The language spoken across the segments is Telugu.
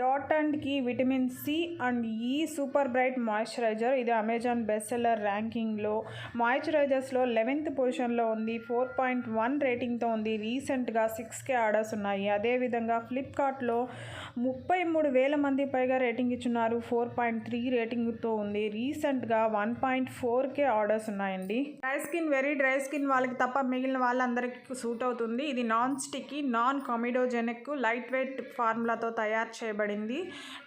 Dot అండ్కి vitamin C and E super bright moisturiser. ఇది అమెజాన్ బెస్ట్ సెల్లర్ ర్యాంకింగ్లో మాయిశ్చరైజర్స్లో లెవెన్త్ పొజిషన్లో ఉంది. ఫోర్ పాయింట్ వన్ రేటింగ్తో ఉంది. రీసెంట్గా సిక్స్ కే ఆర్డర్స్ ఉన్నాయి. అదేవిధంగా ఫ్లిప్కార్ట్లో ముప్పై మూడు వేల మంది పైగా రేటింగ్ ఇచ్చున్నారు. ఫోర్ పాయింట్ త్రీ రేటింగ్తో ఉంది. రీసెంట్గా one point four K orders ఉన్నాయండి. Dry skin very dry skin వాళ్ళకి తప్ప మిగిలిన వాళ్ళందరికీ సూట్ అవుతుంది. ఇది non sticky non comedogenic light weight ఫార్ములాతో తయారు చేయబడింది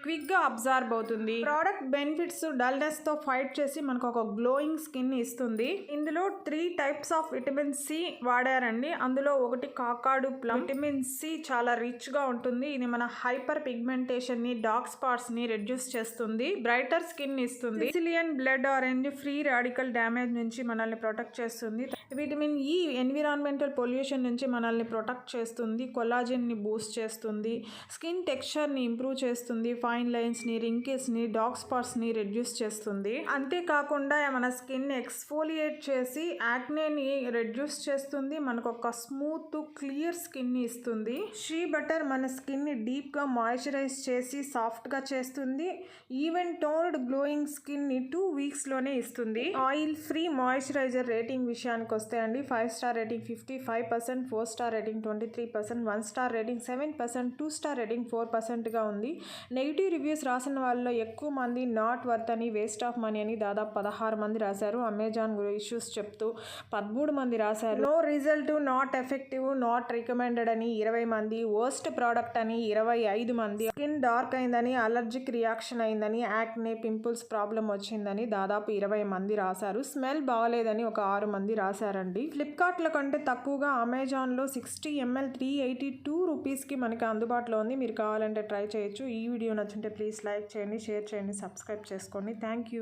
క్విక్గా అబ్జార్బ్ అవుతుంది. ప్రోడక్ట్ బెనిఫిట్స్ డల్నెస్తో ఫైట్ చేసి మనకు ఒక గ్లోయింగ్ స్కిన్ ఇస్తుంది. ఇందులో three types of vitamin C వాడారండి. అందులో ఒకటి కాకాడు ప్లం విటమిన్ సి చాలా రిచ్గా ఉంటుంది. ఇది మన హైపర్ పిగ్మెంటేషన్ని డార్క్ స్పాట్స్ని రెడ్యూస్ చేస్తుంది. బ్రైటర్ స్కిన్ ఇస్తుంది. Sicilian blood orange free radical damage నుంచి మనల్ని ప్రొటెక్ట్ చేస్తుంది. విటమిన్ ఈ ఎన్విరాన్మెంటల్ పొల్యూషన్ నుంచి మనల్ని ప్రొటెక్ట్ చేస్తుంది. కొలాజిన్ని బూస్ట్ చేస్తుంది. స్కిన్ టెక్స్చర్ని ని ఇంప్రూవ్ చేస్తుంది ఫైన్ లైన్స్ని రింకిల్స్ని డార్క్ స్పాట్స్ని రెడ్యూస్ చేస్తుంది. అంతేకాకుండా మన స్కిన్ ఎక్స్ఫోలియేట్ చేసి యాక్నేని రెడ్యూస్ చేస్తుంది మనకు ఒక స్మూత్ క్లియర్ స్కిన్ని ఇస్తుంది. షీ బటర్ మన స్కిన్ని డీప్గా మాయిశ్చరైజ్ చేసి సాఫ్ట్గా చేస్తుంది. ఈవెన్ టోన్డ్ గ్లోయింగ్ స్కిన్ని టూ వీక్స్లోనే ఇస్తుంది. ఆయిల్ ఫ్రీ మాయిశ్చరైజర్ రేటింగ్ విషయానికి వస్తే అండి five star rating fifty five percent four star rating twenty three percent one star rating seven percent two star rating four పర్సెంట్గా ఉంది నెగిటివ్ రివ్యూస్ రాసిన వాళ్ళలో ఎక్కువ మంది నాట్ వర్త్ అని వేస్ట్ ఆఫ్ మనీ అని దాదాపు పదహారు మంది రాశారు. అమెజాన్ ఇష్యూస్ చెప్తూ పదమూడు మంది రాశారు. No result not effective not recommended అని ఇరవై మంది వర్స్ట్ ప్రోడక్ట్ అని ఇరవై ఐదు మంది. స్కిన్ డార్క్ అయిందని అలర్జిక్ రియాక్షన్ అయిందని యాక్నే పింపుల్స్ ప్రాబ్లం వచ్చిందని దాదాపు ఇరవై మంది రాశారు. స్మెల్ బాగలేదని ఒక ఆరు మంది రాశారండి. ఫ్లిప్కార్ట్లో కంటే తక్కువగా అమెజాన్లో sixty ML three eighty two రూపీస్కి మనకి అందుబాటులో ఉంది. మీరు కావాలంటే ట్రై చేయండి చేయొచ్చు. ఈ వీడియో నచ్చుంటే ప్లీజ్ లైక్ చేయండి షేర్ చేయండి సబ్స్క్రైబ్ చేసుకోండి. Thank you.